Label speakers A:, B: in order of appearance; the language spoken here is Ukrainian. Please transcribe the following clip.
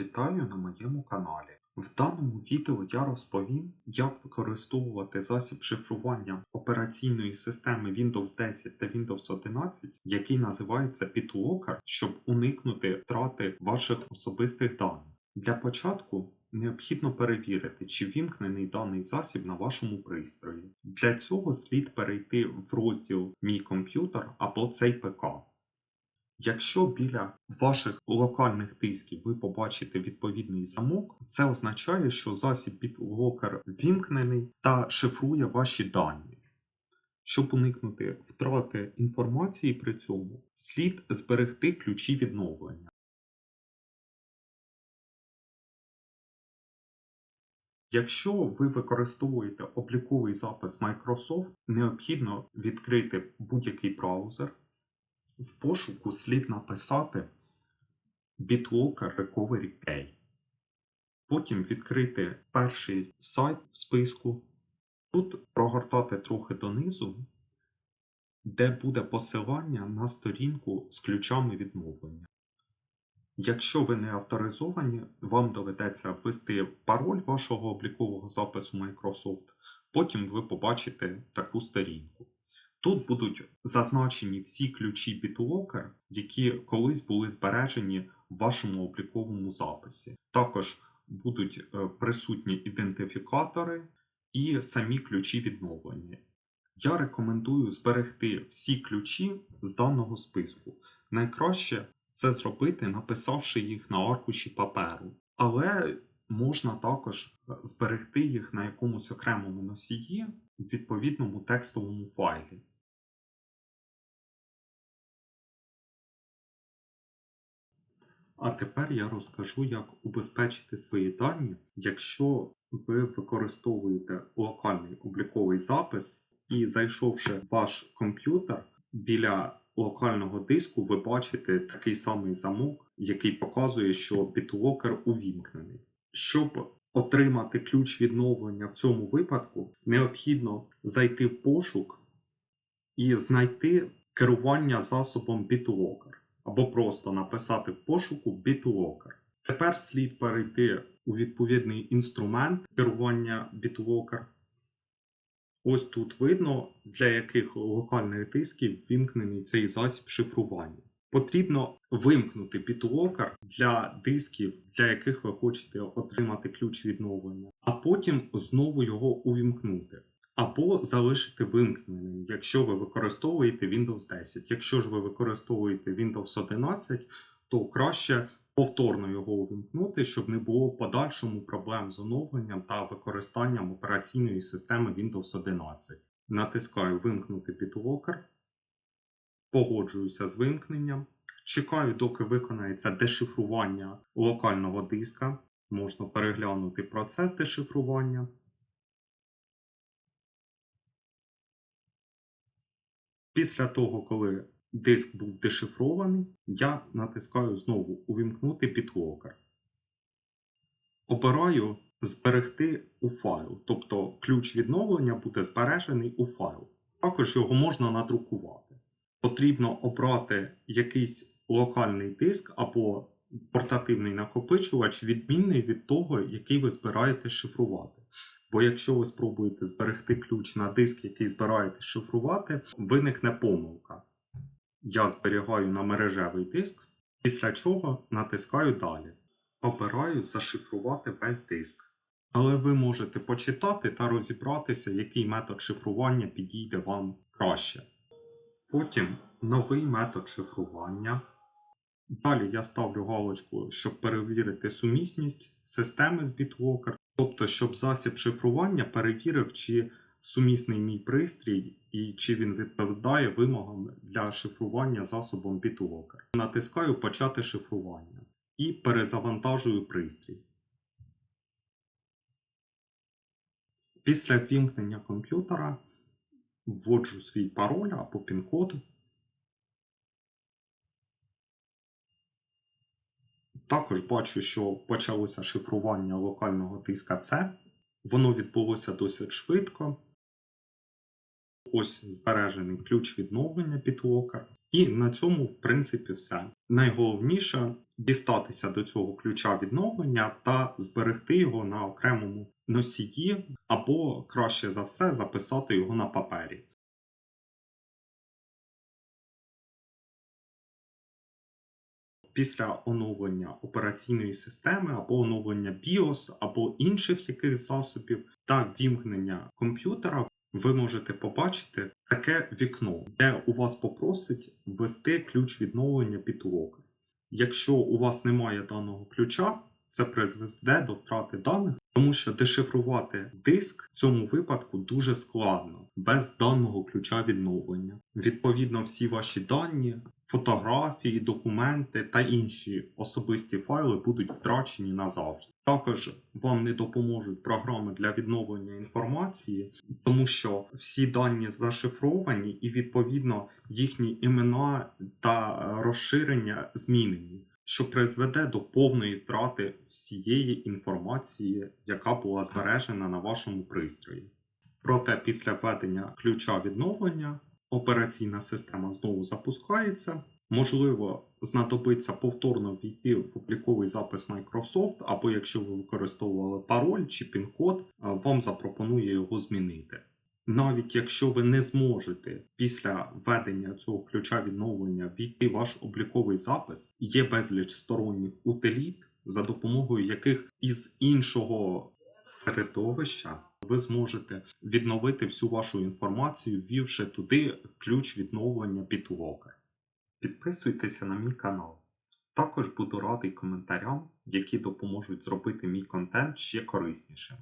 A: Вітаю на моєму каналі. В даному відео я розповім, як використовувати засіб шифрування операційної системи Windows 10 та Windows 11, який називається BitLocker, щоб уникнути втрати ваших особистих даних. Для початку необхідно перевірити, чи вімкнений даний засіб на вашому пристрої. Для цього слід перейти в розділ Мій комп'ютер або цей ПК. Якщо біля ваших локальних дисків ви побачите відповідний замок, це означає, що засіб BitLocker вімкнений та шифрує ваші дані. Щоб уникнути втрати інформації при цьому, слід зберегти ключі відновлення. Якщо ви використовуєте обліковий запис Microsoft, необхідно відкрити будь-який браузер. В пошуку слід написати BitLocker Recovery Key. Потім відкрити перший сайт в списку. Тут прогортати трохи донизу, де буде посилання на сторінку з ключами відновлення. Якщо ви не авторизовані, вам доведеться ввести пароль вашого облікового запису Microsoft, потім ви побачите таку сторінку. Тут будуть зазначені всі ключі BitLocker, які колись були збережені в вашому обліковому записі. Також будуть е, присутні ідентифікатори і самі ключі відновлення. Я рекомендую зберегти всі ключі з даного списку. Найкраще це зробити, написавши їх на аркуші паперу. Але можна також е, зберегти їх на якомусь окремому носії в відповідному текстовому файлі. А тепер я розкажу, як убезпечити свої дані, якщо ви використовуєте локальний обліковий запис і зайшовши в ваш комп'ютер біля локального диску, ви бачите такий самий замок, який показує, що BitLocker увімкнений. Щоб отримати ключ відновлення в цьому випадку, необхідно зайти в пошук і знайти керування засобом BitLocker або просто написати в пошуку BitLocker. Тепер слід перейти у відповідний інструмент керування BitLocker. Ось тут видно, для яких локальних дисків вимкнений цей засіб шифрування. Потрібно вимкнути BitLocker для дисків, для яких ви хочете отримати ключ відновлення, а потім знову його увімкнути. Або залишити вимкненим, якщо ви використовуєте Windows 10. Якщо ж ви використовуєте Windows 11, то краще повторно його увімкнути, щоб не було в подальшому проблем з оновленням та використанням операційної системи Windows 11. Натискаю Вимкнути BitLocker, погоджуюся з вимкненням. Чекаю, доки виконається дешифрування локального диска. Можна переглянути процес дешифрування. Після того, коли диск був дешифрований, я натискаю знову Увімкнути BitLocker. Обираю Зберегти у файл, тобто ключ відновлення буде збережений у файл. Також його можна надрукувати. Потрібно обрати якийсь локальний диск або портативний накопичувач, відмінний від того, який ви збираєте шифрувати. Бо якщо ви спробуєте зберегти ключ на диск, який збираєте шифрувати, виникне помилка. Я зберігаю на мережевий диск, після чого натискаю далі. Обираю зашифрувати весь диск. Але ви можете почитати та розібратися, який метод шифрування підійде вам краще. Потім новий метод шифрування. Далі я ставлю галочку, щоб перевірити сумісність системи з BitLocker, тобто, щоб засіб шифрування перевірив, чи сумісний мій пристрій і чи він відповідає вимогам для шифрування засобом BitLocker. Натискаю Почати шифрування і перезавантажую пристрій. Після ввімкнення комп'ютера вводжу свій пароль або пін-код. Також бачу, що почалося шифрування локального диска C. Воно відбулося досить швидко. Ось збережений ключ відновлення BitLocker. І на цьому, в принципі, все. Найголовніше дістатися до цього ключа відновлення та зберегти його на окремому носії, або краще за все записати його на папері. Після оновлення операційної системи або оновлення BIOS або інших якихось засобів та вімкнення комп'ютера ви можете побачити таке вікно, де у вас попросить ввести ключ відновлення підлоги. Якщо у вас немає даного ключа, це призведе до втрати даних, тому що дешифрувати диск в цьому випадку дуже складно без даного ключа відновлення. Відповідно, всі ваші дані, фотографії, документи та інші особисті файли будуть втрачені назавжди. Також вам не допоможуть програми для відновлення інформації, тому що всі дані зашифровані і відповідно їхні імена та розширення змінені що призведе до повної втрати всієї інформації, яка була збережена на вашому пристрої. Проте після введення ключа відновлення операційна система знову запускається. Можливо, знадобиться повторно війти в обліковий запис Microsoft, або якщо ви використовували пароль чи пін-код, вам запропонує його змінити. Навіть якщо ви не зможете після введення цього ключа відновлення війти ваш обліковий запис, є безліч сторонніх утиліт, за допомогою яких із іншого середовища ви зможете відновити всю вашу інформацію, ввівши туди ключ відновлення підлоги. Підписуйтеся на мій канал. Також буду радий коментарям, які допоможуть зробити мій контент ще кориснішим.